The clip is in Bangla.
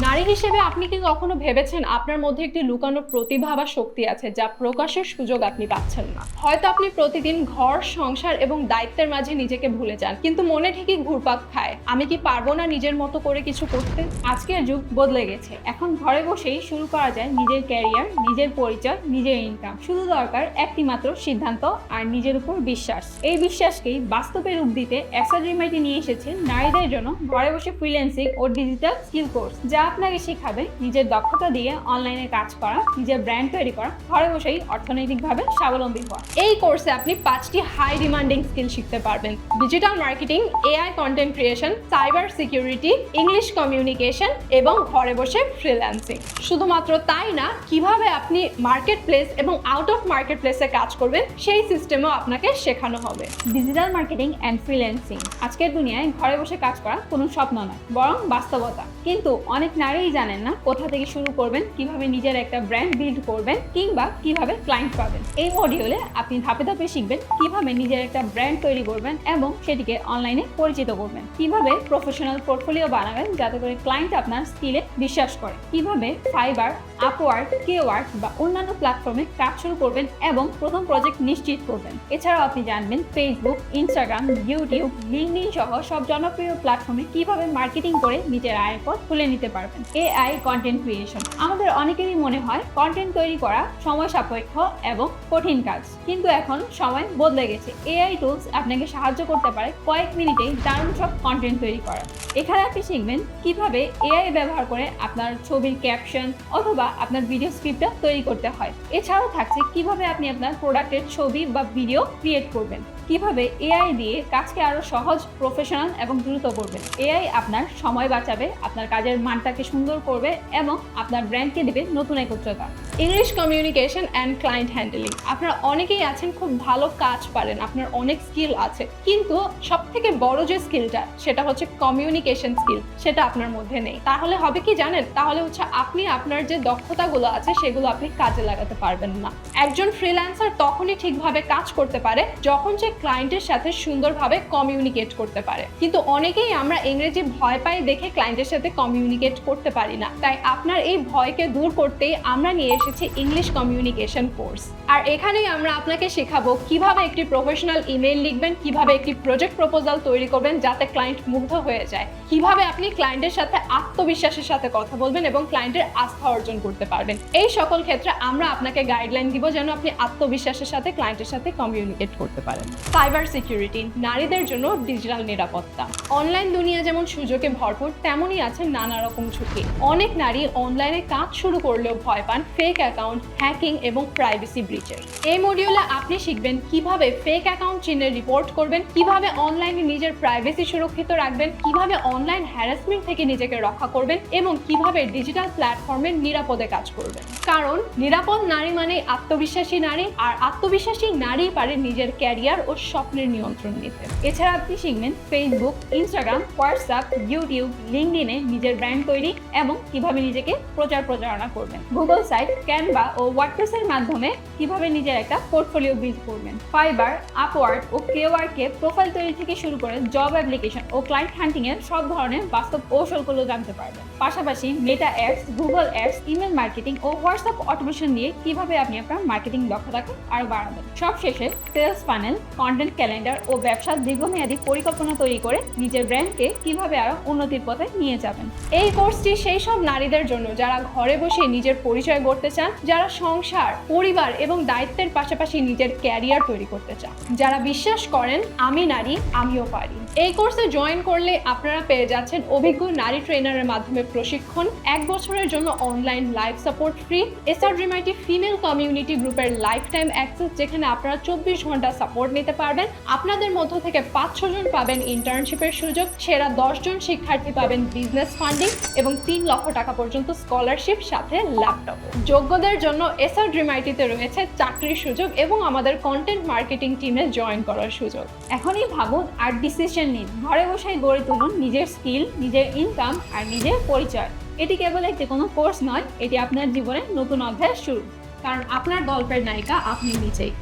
Nine. নারী হিসেবে আপনি কি কখনো ভেবেছেন আপনার মধ্যে একটি লুকানো প্রতিভা বা শক্তি আছে যা প্রকাশের সুযোগ আপনি পাচ্ছেন না? হয়তো আপনি প্রতিদিন ঘর, সংসার এবং দায়িত্বের মাঝে নিজেকে ভুলে যান, কিন্তু মনে ঠিকই ঘুরপাক খায়। আমি কি পারব না নিজের মতো করে কিছু করতে? আজকের যুগ বদলে গেছে। এখন ঘরে বসেই শুরু করা যায় নিজের ক্যারিয়ার নিজের পরিচয়, নিজের ইনকাম শুধু দরকার একটি মাত্র সিদ্ধান্ত আর নিজের উপর বিশ্বাস। এই বিশ্বাসকেই বাস্তবে রূপ দিতে এক্সাড্রিমাইটি নিয়ে এসেছে নারীদের জন্য ঘরে বসে ফ্রিল্যান্সিং ও ডিজিটাল স্কিল কোর্স যা আপনাকে শেখাবে, নিজের দক্ষতা দিয়ে অনলাইনে কাজ করা, নিজের ব্র্যান্ড তৈরি করা, ঘরে বসেই অর্থনৈতিকভাবে স্বাবলম্বী হওয়া। এই কোর্সে আপনি পাঁচটি হাই ডিমান্ডিং স্কিল শিখতে পারবেন। Digital marketing AI content creation cyber security English communication এবং ঘরে বসে ফ্রিল্যান্সিং শুধুমাত্র তাই না, কীভাবে আপনি মার্কেট প্লেস এবং আউট অফ মার্কেট প্লেসে কাজ করবেন, সেই সিস্টেমও আপনাকে শেখানো হবে। ডিজিটাল মার্কেটিং অ্যান্ড ফ্রিল্যান্সিং আজকের দুনিয়ায় ঘরে বসে কাজ করা কোনো স্বপ্ন নয়, বরং বাস্তবতা। কিন্তু অনেক নারীই জানেন না কোথা থেকে শুরু করবেন, কীভাবে নিজের একটা ব্র্যান্ড বিল্ড করবেন কিংবা কীভাবে ক্লায়েন্ট পাবেন। এই মডিউলে আপনি ধাপে ধাপে শিখবেন কীভাবে নিজের একটা ব্র্যান্ড তৈরি করবেন এবং সেটিকে অনলাইনে পরিচিত করবেন। কীভাবে প্রফেশনাল পোর্টফোলিও বানাবেন যাতে করে ক্লায়েন্ট আপনার স্কিলে বিশ্বাস করে। কীভাবে ফাইবার আপওয়ার্ক কেওয়ার্ক বা অন্যান্য প্ল্যাটফর্মে কাজ শুরু করবেন এবং প্রথম প্রজেক্ট নিশ্চিত করবেন। এছাড়াও আপনি জানবেন ফেসবুক ইনস্টাগ্রাম ইউটিউব লিঙ্কডিন সহ সব জনপ্রিয় প্ল্যাটফর্মে কীভাবে মার্কেটিং করে নিজের আয়ের পথ খুলে নিতে পারবেন। এআই কন্টেন্ট ক্রিয়েশন আমাদের অনেকেরই মনে হয় কন্টেন্ট তৈরি করা সময় সাপেক্ষ এবং কঠিন কাজ। কিন্তু এখন সময় বদলে গেছে। এআই টুলস আপনাকে সাহায্য করতে পারে কয়েক মিনিটেই দারুণ সব কন্টেন্ট তৈরি করা। এখানে আপনি শিখবেন কীভাবে এআই ব্যবহার করে আপনার ছবির ক্যাপশন অথবা আপনার ভিডিও স্ক্রিপ্টটা তৈরি করতে হয়। এছাড়াও থাকছে কীভাবে আপনি আপনার প্রোডাক্টের ছবি বা ভিডিও ক্রিয়েট করবেন। কীভাবে এআই দিয়ে কাজকে আরও সহজ প্রফেশনাল এবং দ্রুত করবেন। এআই আপনার সময় বাঁচাবে, আপনার কাজের মানটাকে সুন্দর করবে এবং আপনার ব্র্যান্ডকে দেবে নতুন এক উচ্চতা English communication and client handling আপনারা অনেকেই আছেন, খুব ভালো কাজ পারেন, আপনার অনেক স্কিল আছে। কিন্তু সব থেকে বড় যে স্কিলটা সেটা হচ্ছে কমিউনিকেশন স্কিল সেটা আপনার মধ্যে নেই। তাহলে হবে কি জানেন? তাহলে হচ্ছে আপনি আপনার যে দক্ষতাগুলো আছে, সেগুলো আপনি কাজে লাগাতে পারবেন না। একজন ফ্রিল্যান্সার তখনই ঠিকভাবে কাজ করতে পারে, যখন সে ক্লায়েন্টের সাথে সুন্দরভাবে কমিউনিকেট করতে পারে। কিন্তু অনেকেই আমরা ইংরেজি ভয় পাই দেখে ক্লায়েন্টের সাথে কমিউনিকেট করতে পারি না। তাই আপনার এই ভয়কে দূর করতেই আমরা নিয়ে এসেছি ইংলিশ কমিউনিকেশন কোর্স আর এখানেই আমরা আপনাকে শেখাবো কীভাবে একটি প্রফেশনাল ইমেল লিখবেন, কীভাবে একটি প্রজেক্ট প্রপোজাল তৈরি করবেন যাতে ক্লায়েন্ট মুগ্ধ হয়ে যায়। কীভাবে আপনি ক্লায়েন্টের সাথে আত্মবিশ্বাসের সাথে কথা বলবেন এবং ক্লায়েন্টের আস্থা অর্জন করতে পারবেন। এই সকল ক্ষেত্রে আমরা আপনাকে গাইডলাইন দিব যেন আপনি আত্মবিশ্বাসের সাথে ক্লায়েন্টের সাথে কমিউনিকেট করতে পারেন। সাইবার সিকিউরিটি নারীদের জন্য ডিজিটাল নিরাপত্তা। অনলাইন দুনিয়া যেমন সুযোগে ভরপুর, তেমনই আছে নানা রকম ঝুঁকি অনেক নারী অনলাইনে কাজ শুরু করলেও ভয় পান ফেক অ্যাকাউন্ট হ্যাকিং এবং প্রাইভেসি ব্রিচের এই মডিউলে আপনি শিখবেন কীভাবে ফেক অ্যাকাউন্ট চিহ্নে রিপোর্ট করবেন, কীভাবে অনলাইনে নিজের প্রাইভেসি সুরক্ষিত রাখবেন, কীভাবে অনলাইন হ্যারাসমেন্ট থেকে নিজেকে রক্ষা করবেন এবং কীভাবে ডিজিটাল প্ল্যাটফর্মে নিরাপদে কাজ করবেন। কারণ নিরাপদ নারী মানে আত্মবিশ্বাসী নারী, আর আত্মবিশ্বাসী নারী পারে নিজের ক্যারিয়ার ও স্বপ্নের নিয়ন্ত্রণ নিতে। এছাড়া আপনি শিখবেন ফেসবুক ইনস্টাগ্রাম হোয়াটসঅ্যাপ ইউটিউব লিঙ্কডিনে নিজের ব্র্যান্ড তৈরি এবং কীভাবে নিজেকে প্রচার প্রচারণা করবেন। গুগল সাইট ক্যানভা ও ওয়ার্ডপ্রেসের মাধ্যমে কীভাবে নিজের একটা পোর্টফোলিও বিল্ড করবেন। ফাইবার আপওয়ার্ড ও কেওয়ার্কে প্রোফাইল তৈরি থেকে শুরু করে জব অ্যাপ্লিকেশন ও ক্লায়েন্ট হান্টিং এর সব ধরনের বাস্তব কৌশলগুলো জানতে পারবেন। পাশাপাশি Meta apps Google apps email marketing ও হোয়াটসঅ্যাপ অটোমেশন দিয়ে কীভাবে আপনি আপনার মার্কেটিং দক্ষতাকে আরও বাড়াবেন। সব শেষে সেলস প্যানেল কন্টেন্ট ক্যালেন্ডার ও ব্যবসার দীর্ঘমেয়াদী পরিকল্পনা তৈরি করে নিজের ব্র্যান্ডকে কীভাবে আরও উন্নতির পথে নিয়ে যাবেন। এই কোর্সটি সেই সব নারীদের জন্য যারা ঘরে বসে নিজের পরিচয় গড়তে চান, যারা সংসার, পরিবার এবং দায়িত্বের পাশাপাশি নিজের ক্যারিয়ার তৈরি করতে চান। যারা বিশ্বাস করেন, আমি নারী, আমিও পারি। এই কোর্সে জয়েন করলে আপনারা পেয়ে যাচ্ছেন অভিজ্ঞ নারী ট্রেনারের মাধ্যমে প্রশিক্ষণ, এক বছরের জন্য online live support free SR ড্রিমাইটি female community গ্রুপের লাইফ টাইম অ্যাক্সেস, যেখানে আপনারা চব্বিশ ঘণ্টা সাপোর্ট নিতে পারবেন। আপনাদের মধ্য থেকে পাঁচ ছজন পাবেন ইন্টার্নশিপের সুযোগ, সেরা দশজন শিক্ষার্থী পাবেন বিজনেস ফান্ডিং এবং তিন লক্ষ টাকা পর্যন্ত স্কলারশিপ সাথে ল্যাপটপ যোগ্যদের জন্য এসআর ড্রিমাইটিতে রয়েছে চাকরির সুযোগ এবং আমাদের কন্টেন্ট মার্কেটিং টিমে জয়েন করার সুযোগ। এখনই ভাবুন আর ডিসিশন নিন। ঘরে বসেই গড়ে তুলুন নিজের স্কিল নিজের ইনকাম আর নিজের পরিচয়। এটি কেবল একটি কোনো কোর্স নয়, এটি আপনার জীবনের নতুন অধ্যায় শুরু। কারণ আপনার গল্পের নায়িকা আপনি নিজেই।